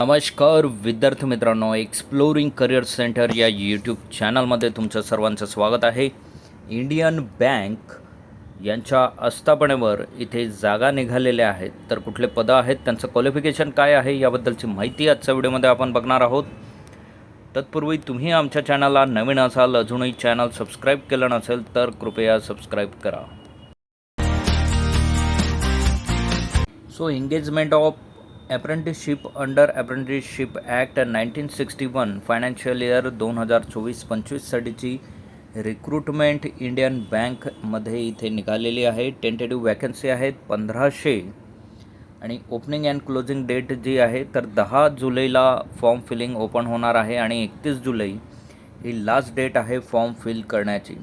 नमस्कार विद्यार्थी मित्रांनो एक्सप्लोरिंग करिअर सेंटर या यूट्यूब चॅनलमध्ये तुमचं सर्वांचं स्वागत आहे. इंडियन बँक यांच्या आस्थापनेवर इथे जागा निघालेल्या आहेत. तर कुठले पदं आहेत त्यांचं क्वालिफिकेशन काय आहे याबद्दलची माहिती आजच्या व्हिडिओमध्ये आपण बघणार आहोत. तत्पूर्वी तुम्ही आमच्या चॅनलला नवीन असाल अजूनही चॅनल सबस्क्राईब केलं नसेल तर कृपया सबस्क्राईब करा. So engagement of apprenticeship under apprenticeship act nineteen sixty one financial year दोन हजार चोवीस पंचवीससाठीची रिक्रुटमेंट इंडियन बँकमध्ये इथे निघालेली आहे. टेंटेटिव्ह वॅकन्सी आहेत पंधराशे. आणि ओपनिंग अँड क्लोजिंग डेट जी आहे तर दहा जुलैला फॉर्म फिलिंग ओपन होणार आहे आणि एकतीस जुलै ही लास्ट डेट आहे फॉर्म फिल करण्याची.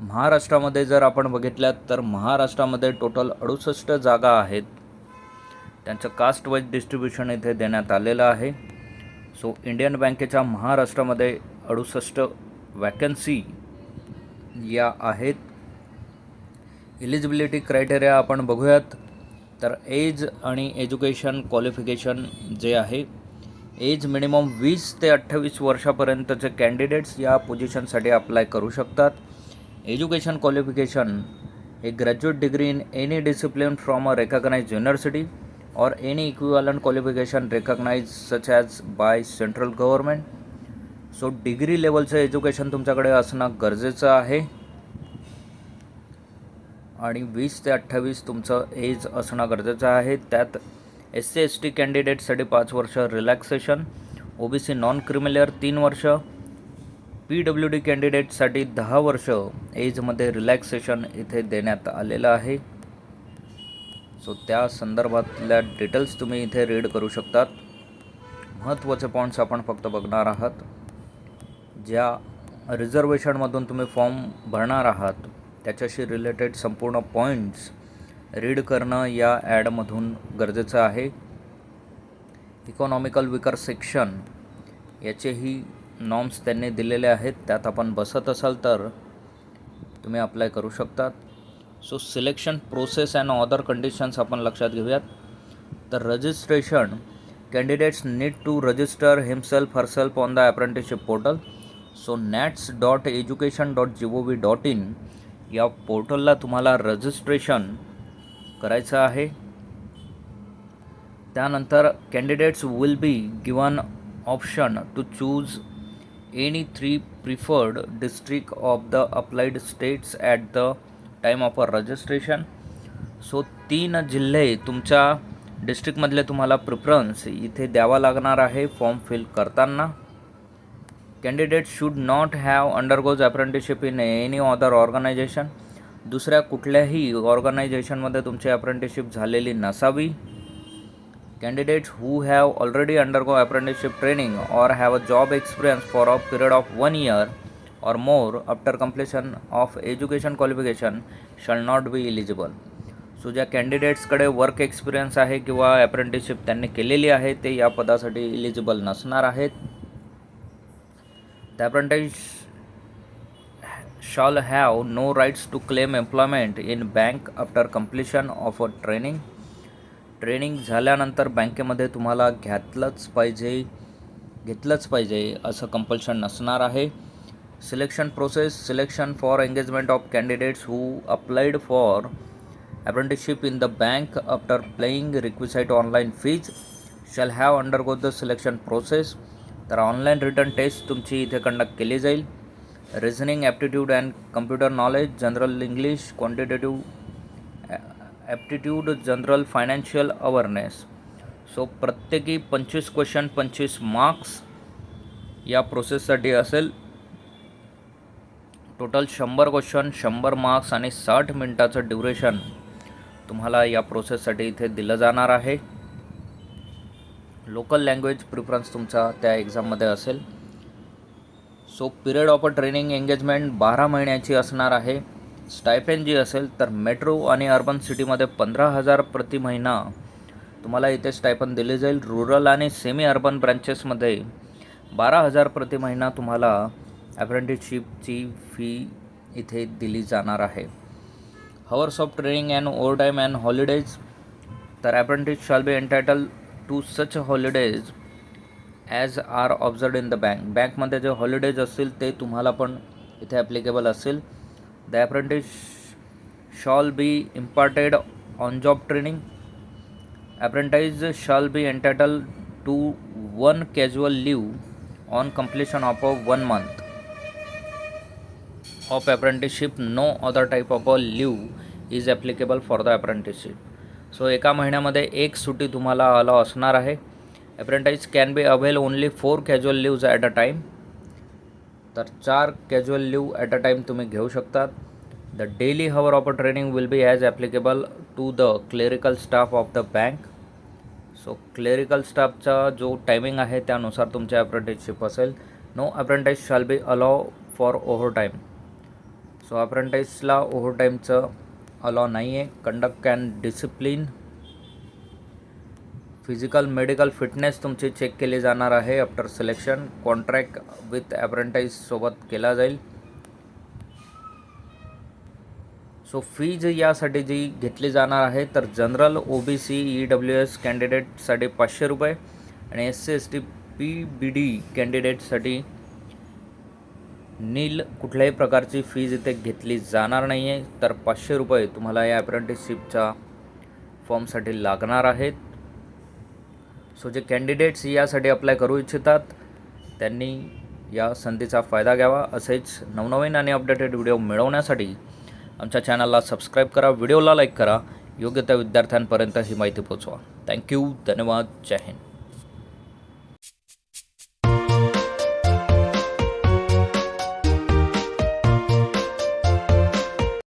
महाराष्ट्रामध्ये जर आपण बघितल्यात तर महाराष्ट्रामध्ये टोटल अडुसष्ट जागा आहेत. त्यांचं कास्ट वाईज डिस्ट्रीब्युशन इथे देण्यात आलेलं आहे. सो इंडियन बँकेच्या महाराष्ट्रामध्ये अडुसष्ट वॅकन्सी या आहेत. इलिजिबिलिटी क्रायटेरिया आपण बघूयात. तर एज आणि एज्युकेशन क्वालिफिकेशन जे आहे एज मिनिमम वीस ते अठ्ठावीस वर्षापर्यंतचे कॅन्डिडेट्स या पोझिशनसाठी अप्लाय करू शकतात. एज्युकेशन क्वालिफिकेशन हे graduate degree in any discipline from a recognise university or any equivalent qualification recognized such as by central government. So degree लेवलचं education तुमच्याकडे असणं गरजेचं आहे. आणि वीस ते अठ्ठावीस तुमचं एज असणं गरजेचं आहे. त्यात एस सी एस टी कॅन्डिडेटसाठी पाच वर्ष relaxation O B C non creamy layer तीन वर्ष पी डब्ल्यू डी कॅन्डिडेटसाठी दहा वर्ष एजमध्ये रिलॅक्सेशन इथे देण्यात आलेलं आहे. सो त्या संदर्भातल्या डिटेल्स तुम्ही इथे रीड करू शकतात. महत्त्वाचे पॉईंट्स आपण फक्त बघणार आहात. ज्या रिझर्वेशनमधून तुम्ही फॉर्म भरणार आहात त्याच्याशी रिलेटेड संपूर्ण पॉईंट्स रीड करणं या ॲडमधून गरजेचं आहे. इकॉनॉमिकल विकर सेक्शन याचेही नॉर्म्स त्यांनी दिलेले आहेत. त्यात आपण बसत असाल तर तुम्ही अप्लाय करू शकतात. So selection process and other conditions आपण लक्षात घेऊयात. तर registration candidates need to register himself herself on the apprenticeship portal so NATS dot education dot G O V dot in या पोर्टलला तुम्हाला रजिस्ट्रेशन करायचं आहे. त्यानंतर candidates will be given option to choose any three preferred district of the applied states at the time of a registration so तीन जिल्हे तुमच्या डिस्ट्रिक्टमधले तुम्हाला प्रिफरन्स इथे द्यावा लागणार आहे फॉर्म फिल करताना. Candidate should not have undergoes apprenticeship in any other organisation दुसऱ्या कुठल्याही ऑर्गनायझेशनमध्ये तुमची अप्रेंटिसशिप झालेली नसावी. Candidates who have already undergo apprenticeship training or have a job experience for a period of one year or more after completion of education qualification shall not be eligible. So ज्या कॅन्डिडेट्सकडे work experience आहे किंवा apprenticeship त्यांनी केलेली आहे ते या पदासाठी इलिजिबल नसणार आहेत. The apprentice shall have no rights to claim employment in bank after completion of a training training झाल्यानंतर बँकेमध्ये तुम्हाला घेतलंच पाहिजे घेतलंच पाहिजे असं कंपल्शन नसणार आहे. Selection process selection for engagement of candidates who applied for apprenticeship in the bank after paying requisite online fees shall have undergo the selection process तर ऑनलाईन रिटर्न टेस्ट तुमची इथे कंडक्ट केली जाईल reasoning aptitude and computer knowledge general English quantitative aptitude general financial awareness so प्रत्येकी पंचवीस question पंचवीस marks या प्रोसेससाठी असेल टोटल शंभर क्वेश्चन शंभर मार्क्स आणि साठ मिनटाचं ड्युरेशन तुम्हाला या प्रोसेससाठी इथे दिलं जाणार आहे. लोकल लँग्वेज प्रिफरन्स तुमचा त्या एक्झाममध्ये असेल. So period of a training engagement बारा महिन्याची असणार आहे. स्टायपेन जी असेल तर मेट्रो आणि अर्बन सिटीमध्ये पंधरा हजार प्रति महिना तुम्हाला इथे स्टायपन दिले जाईल. रुरल आणि सेमी अर्बन ब्रँचेसमध्ये बारा हजार प्रति महिना तुम्हाला अप्रेंटिसशिपची फी इथे दिली जाणार आहे. Hours of training and over time and holidays तर apprentice shall be entitle to such holidays as are observed in the bank. बँकमध्ये जे हॉलिडेज असतील ते तुम्हाला पण इथे ॲप्लिकेबल असेल. The apprentice shall be imparted on job training. Apprentice shall be entitle to one casual leave on completion of a one month. Of apprenticeship no other type of a leave is applicable for the apprenticeship. So एका महिन्यामध्ये एक सुटी तुम्हाला allow असणार आहे. Apprentice can be avail only four casual leaves at a time तर चार casual leave at a time तुम्ही घेऊ शकतात. The daily hour of a training will be as applicable to the clerical staff of the bank so clerical स्टाफचा जो timing आहे त्यानुसार तुमच्या apprenticeship असेल. No apprentice shall be allow for over time so अप्रेंटाईसला over टाईमचं allow नाही आहे conduct can discipline physical medical fitness तुमची check केली जाणार आहे आफ्टर सिलेक्शन कॉन्ट्रॅक्ट विथ अप्रेंटाईजसोबत केला जाईल. सो फीज यासाठी जी घेतली जाणार आहे तर general O B C E W S कॅन्डिडेटसाठी पाचशे रुपये आणि S C S T P B D कॅन्डिडेटसाठी nil कुठल्याही प्रकारची फीज इथे घेतली जाणार नाही आहे तर पाचशे रुपये तुम्हाला या अप्रेंटिसशिपच्या फॉर्मसाठी लागणार आहेत. सो जे कॅन्डिडेट्स यासाठी अप्लाय करू इच्छितात त्यांनी या संधीचा फायदा घ्यावा. असेच नवनवीन आणि अपडेटेड व्हिडिओ मिळवण्यासाठी आमच्या चॅनलला सबस्क्राईब करा व्हिडिओला लाईक करा. योग्य त्या विद्यार्थ्यांपर्यंत ही माहिती पोचवा थँक्यू धन्यवाद. जय हिंद.